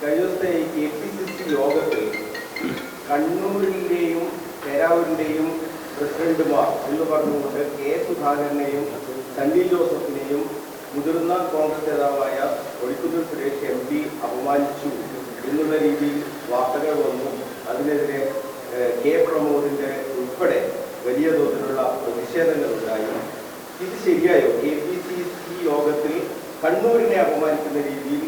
കഴിഞ്ഞ ദിവസത്തെ K P C C യോഗത്തിൽ എന്ന് പറഞ്ഞുകൊണ്ട് കെ സുധാകരനെയും സണ്ണി ജോസഫിനെയും മുതിർന്ന കോൺഗ്രസ് നേതാവായ ഒഴിക്കുന്നിൽ സുരേഷ് എം അപമാനിച്ചു എന്നുള്ള രീതിയിൽ വാർത്തകൾ വന്നു. അതിനെതിരെ കെ പ്രമോദിന്റെ ഉൾപ്പെടെ വലിയ തോതിലുള്ള പ്രതിഷേധങ്ങൾ ഇത് ശരിയായോ? കെ പി സി സി യോഗത്തിൽ കണ്ണൂരിനെ അപമാനിക്കുന്ന രീതിയിൽ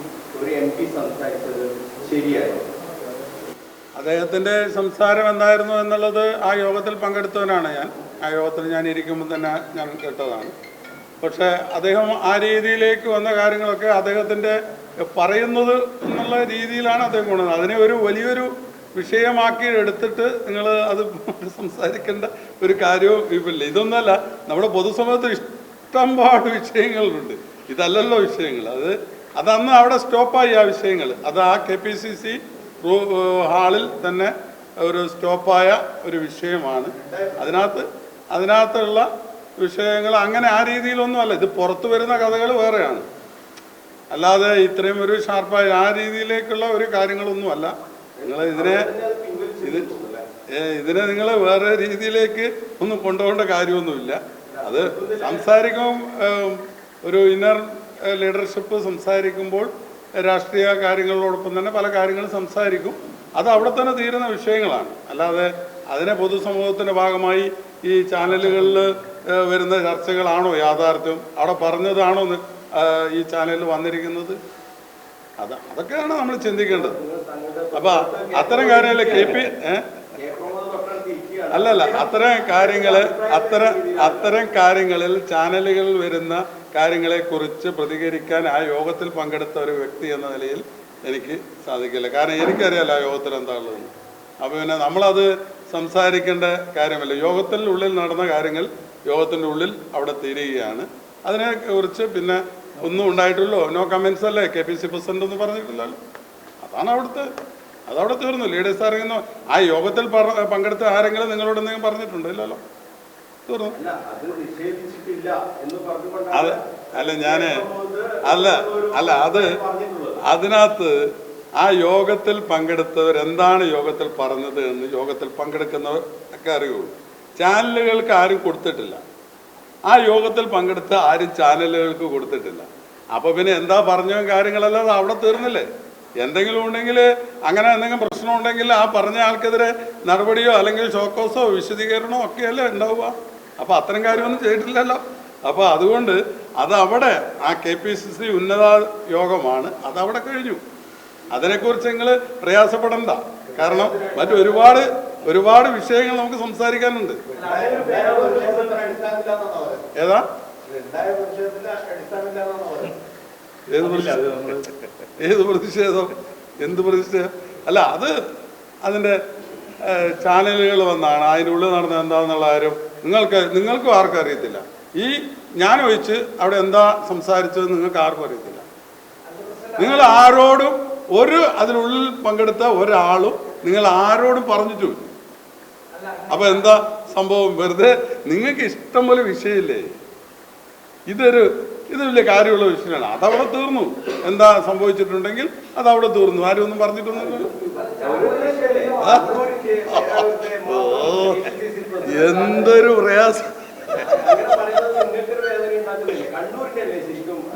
അദ്ദേഹത്തിന്റെ സംസാരം എന്തായിരുന്നു എന്നുള്ളത് ആ യോഗത്തിൽ പങ്കെടുത്തവനാണ് ഞാൻ. ആ യോഗത്തിൽ ഞാൻ ഇരിക്കുമ്പോൾ തന്നെ ഞാൻ കേട്ടതാണ്. പക്ഷെ അദ്ദേഹം ആ രീതിയിലേക്ക് വന്ന കാര്യങ്ങളൊക്കെ അദ്ദേഹത്തിന്റെ പറയുന്നത് എന്നുള്ള രീതിയിലാണ് അദ്ദേഹം കൊണ്ടുവന്നത്. അതിനെ ഒരു വലിയൊരു വിഷയമാക്കി എടുത്തിട്ട് നിങ്ങൾ അത് സംസാരിക്കേണ്ട ഒരു കാര്യവും ഇപ്പില്ല ഇതൊന്നല്ല നമ്മുടെ പൊതുസമൂഹത്തിൽ ഇഷ്ടംപാട് വിഷയങ്ങളുണ്ട്. ഇതല്ലല്ലോ വിഷയങ്ങൾ. അത് അതന്ന് അവിടെ സ്റ്റോപ്പായി ആ വിഷയങ്ങൾ അത് ആ കെ പി സി സി ഹാളിൽ തന്നെ ഒരു സ്റ്റോപ്പായ ഒരു വിഷയമാണ്. അതിനകത്ത് അതിനകത്തുള്ള വിഷയങ്ങൾ അങ്ങനെ ആ രീതിയിലൊന്നും അല്ല ഇത് പുറത്തു വരുന്ന കഥകൾ വേറെയാണ്. അല്ലാതെ ഇത്രയും ഒരു ഷാർപ്പായ ആ രീതിയിലേക്കുള്ള ഒരു കാര്യങ്ങളൊന്നുമല്ല. നിങ്ങൾ ഇതിനെ ഇത് ഇതിനെ നിങ്ങൾ വേറെ രീതിയിലേക്ക് ഒന്നും കൊണ്ടുപോകേണ്ട കാര്യമൊന്നുമില്ല. അത് സംസാരിക്കും ഒരു ഇന്നർ ലീഡർഷിപ്പ് സംസാരിക്കുമ്പോൾ രാഷ്ട്രീയ കാര്യങ്ങളോടൊപ്പം തന്നെ പല കാര്യങ്ങളും സംസാരിക്കും. അത് അവിടെ തന്നെ തീരുന്ന വിഷയങ്ങളാണ്. അല്ലാതെ അതിനെ പൊതുസമൂഹത്തിന്റെ ഭാഗമായി ഈ ചാനലുകളിൽ വരുന്ന ചർച്ചകളാണോ യാഥാർത്ഥ്യം? അവിടെ പറഞ്ഞതാണോ ഈ ചാനലിൽ വന്നിരിക്കുന്നത്? അത് അതൊക്കെയാണ് നമ്മൾ ചിന്തിക്കേണ്ടത്. അപ്പൊ അത്തരം കാര്യങ്ങൾ കെ പി അല്ലല്ല അത്തരം കാര്യങ്ങൾ അത്തരം അത്തരം കാര്യങ്ങളിൽ ചാനലുകളിൽ വരുന്ന കാര്യങ്ങളെ കുറിച്ച് പ്രതികരിക്കാൻ ആ യോഗത്തിൽ പങ്കെടുത്ത ഒരു വ്യക്തി എന്ന നിലയിൽ എനിക്ക് സാധിക്കില്ല. കാരണം എനിക്കറിയാലോ ആ യോഗത്തിൽ എന്താ ഉള്ളതെന്ന് അപ്പോൾ പിന്നെ നമ്മളത് സംസാരിക്കേണ്ട കാര്യമല്ല. യോഗത്തിൽ ഉള്ളിൽ നടന്ന കാര്യങ്ങൾ യോഗത്തിന്റെ ഉള്ളിൽ അവിടെ തീരുകയാണ് അതിനെക്കുറിച്ച് പിന്നെ ഒന്നും ഉണ്ടായിട്ടുള്ളൂ നോ കമൻസ് അല്ലേ? കെ പി സി പ്രസിഡന്റ് ഒന്നും പറഞ്ഞിട്ടില്ലല്ലോ. അതാണ് അവിടുത്തെ അതവിടെ തീർന്നു. ലീഡേഴ്സ് അറിയുന്നു ആ യോഗത്തിൽ പങ്കെടുത്ത ആരെങ്കിലും നിങ്ങളോട് എന്തെങ്കിലും പറഞ്ഞിട്ടുണ്ടോ ഇല്ലല്ലോ? അത് അല്ല ഞാൻ അല്ല അല്ല അത് അതിനകത്ത് ആ യോഗത്തിൽ പങ്കെടുത്തവർ എന്താണ് യോഗത്തിൽ പറഞ്ഞത് എന്ന് യോഗത്തിൽ പങ്കെടുക്കുന്നവർ ഒക്കെ അറിയുള്ളൂ. ചാനലുകൾക്ക് ആരും കൊടുത്തിട്ടില്ല. ആ യോഗത്തിൽ പങ്കെടുത്ത ആരും ചാനലുകൾക്ക് കൊടുത്തിട്ടില്ല. അപ്പൊ പിന്നെ എന്താ പറഞ്ഞ കാര്യങ്ങളെല്ലാം അവിടെ തീർന്നില്ലേ? എന്തെങ്കിലും ഉണ്ടെങ്കിൽ അങ്ങനെ എന്തെങ്കിലും പ്രശ്നം ഉണ്ടെങ്കിൽ ആ പറഞ്ഞ ആൾക്കെതിരെ നടപടിയോ അല്ലെങ്കിൽ ഷോക്കോസോ വിശദീകരണമോ ഒക്കെയല്ലേ ഉണ്ടാവുക? അപ്പൊ അത്തരം കാര്യമൊന്നും ചെയ്തിട്ടില്ലല്ലോ. അപ്പൊ അതുകൊണ്ട് അതവിടെ ആ കെ പി സി സി ഉന്നത യോഗമാണ് അതവിടെ കഴിഞ്ഞു. അതിനെക്കുറിച്ച് നിങ്ങൾ പ്രയാസപ്പെടണ്ട. കാരണം മറ്റൊരുപാട് ഒരുപാട് വിഷയങ്ങൾ നമുക്ക് സംസാരിക്കാനുണ്ട്. ഏതാ? ഏത് പ്രതിഷേധം? ഏത് പ്രതിഷേധം? എന്ത് പ്രതിഷേധം? അല്ല അത് അതിന്റെ ചാനലുകൾ വന്നാണ്. അതിന്റെ ഉള്ളിൽ നടന്ന എന്താണെന്നുള്ള കാര്യം നിങ്ങൾക്ക് നിങ്ങൾക്കും ആർക്കും അറിയത്തില്ല. ഈ ഞാൻ ഒഴിച്ച് അവിടെ എന്താ സംസാരിച്ചത് നിങ്ങൾക്ക് ആർക്കും അറിയത്തില്ല. നിങ്ങൾ ആരോടും ഒരു അതിനുള്ളിൽ പങ്കെടുത്ത ഒരാളും നിങ്ങൾ ആരോടും പറഞ്ഞിട്ടുമില്ല. അപ്പൊ എന്താ സംഭവം? വെറുതെ നിങ്ങൾക്ക് ഇഷ്ടം പോലെ വിഷയമില്ലേ? ഇതൊരു ഇത് വലിയ കാര്യമുള്ള വിഷയമാണ്. അതവിടെ തീർന്നു. എന്താ സംഭവിച്ചിട്ടുണ്ടെങ്കിൽ അതവിടെ തീർന്നു. ആരും ഒന്നും പറഞ്ഞിട്ടൊന്നുമില്ല ഓ, എന്തൊരു പ്രയാസം. അല്ല നിങ്ങൾ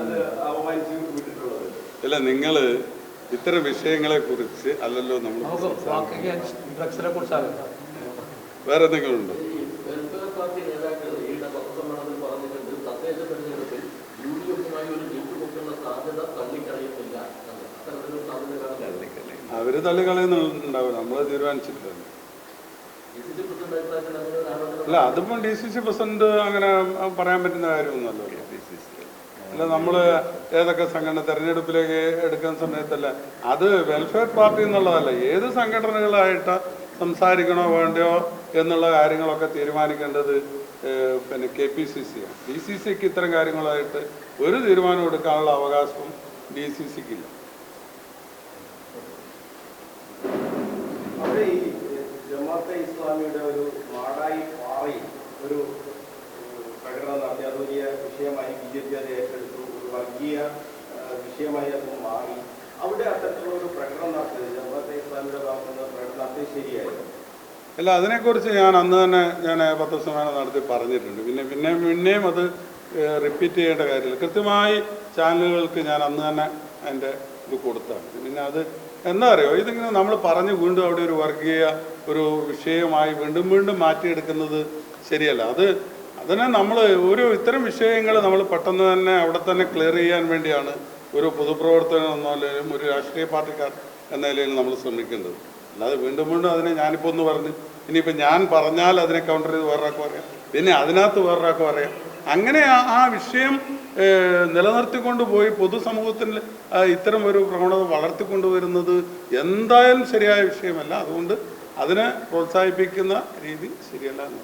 അത് അപമാനിച്ച് വിട്ടിട്ടുള്ളത് ഇല്ല നിങ്ങൾ ഇത്തരം വിഷയങ്ങളെ കുറിച്ച് അല്ലല്ലോ നമ്മൾ വേറെ എന്തെങ്കിലും ഉണ്ടോ തള്ളിക്കളയുന്നില്ല. അവർ തള്ളിക്കളയുന്നുണ്ടാവും നമ്മൾ തീരുമാനിച്ചിട്ടില്ല. അല്ല അതിപ്പം ഡി സി സി പ്രസിഡന്റ് അങ്ങനെ പറയാൻ പറ്റുന്ന കാര്യമൊന്നുമല്ലോ അല്ല. നമ്മൾ ഏതൊക്കെ സംഘടന തെരഞ്ഞെടുപ്പിലേക്ക് എടുക്കുന്ന സമയത്തല്ല. അത് വെൽഫെയർ പാർട്ടി എന്നുള്ളതല്ല. ഏത് സംഘടനകളായിട്ട് സംസാരിക്കണോ വേണ്ടയോ എന്നുള്ള കാര്യങ്ങളൊക്കെ തീരുമാനിക്കേണ്ടത് പിന്നെ കെ പി സി സി ആണ്. ഡി സി സിക്ക് ഇത്തരം കാര്യങ്ങളായിട്ട് ഒരു തീരുമാനം എടുക്കാനുള്ള അവകാശവും ഡി സി സിക്കില്ല. ദൗലത്തെ ഇസ്ലാമിയുടെ ഒരു മാടായി പാറയിൽ ഒരു പ്രകടനം നടത്തി. അത് വലിയ വിഷയമായി ബി ജെ പി അത് ഏറ്റെടുത്തു. ഒരു വർഗീയ വിഷയമായി അത് മാറി. അവിടെ അത്തരത്തിലുള്ള ഒരു പ്രകടനം നടത്തിയത് ദൗലത്തെ ഇസ്ലാമിയുടെ ഭാഗത്തുനിന്ന് പ്രകടനം നടത്തിയത് ശരിയായിരുന്നു. അല്ല അതിനെക്കുറിച്ച് ഞാൻ അന്ന് തന്നെ ഞാൻ പത്രസമ്മേളനം നടത്തി പറഞ്ഞിട്ടുണ്ട്. പിന്നെ പിന്നെ പിന്നെയും അത് റിപ്പീറ്റ് ചെയ്യേണ്ട കാര്യമില്ല. കൃത്യമായി ചാനലുകൾക്ക് ഞാൻ അന്ന് തന്നെ അതിന്റെ ഇത് കൊടുത്താണ്. പിന്നെ അത് എന്താ പറയുക ഇതിങ്ങനെ നമ്മൾ പറഞ്ഞ് വീണ്ടും അവിടെ ഒരു വർഗീയ ഒരു വിഷയമായി വീണ്ടും വീണ്ടും മാറ്റിയെടുക്കുന്നത് ശരിയല്ല. അത് അതിനെ നമ്മൾ ഒരു ഇത്തരം വിഷയങ്ങൾ നമ്മൾ പെട്ടെന്ന് തന്നെ അവിടെ തന്നെ ക്ലിയർ ചെയ്യാൻ വേണ്ടിയാണ് ഒരു പൊതുപ്രവർത്തകൻ എന്ന നിലയിലും ഒരു രാഷ്ട്രീയ പാർട്ടിക്കാർ എന്ന നിലയിലും നമ്മൾ ശ്രമിക്കേണ്ടത് അല്ലാതെ വീണ്ടും വീണ്ടും അതിനെ ഞാനിപ്പോൾ ഒന്ന് പറഞ്ഞ് ഇനിയിപ്പോൾ ഞാൻ പറഞ്ഞാൽ അതിനെ കൗണ്ടർ ചെയ്ത് വേറൊരാൾക്ക് പറയാം. പിന്നെ അതിനകത്ത് വേറൊരാൾക്ക് പറയാം. അങ്ങനെ ആ- വിഷയം നിലനിർത്തിക്കൊണ്ട് പോയി പൊതുസമൂഹത്തിൽ ഇത്തരം ഒരു പ്രവണത വളർത്തിക്കൊണ്ടുവരുന്നത് എന്തായാലും ശരിയായ വിഷയമല്ല. അതുകൊണ്ട് അതിനെ പ്രോത്സാഹിപ്പിക്കുന്ന രീതി ശരിയല്ല എന്ന്.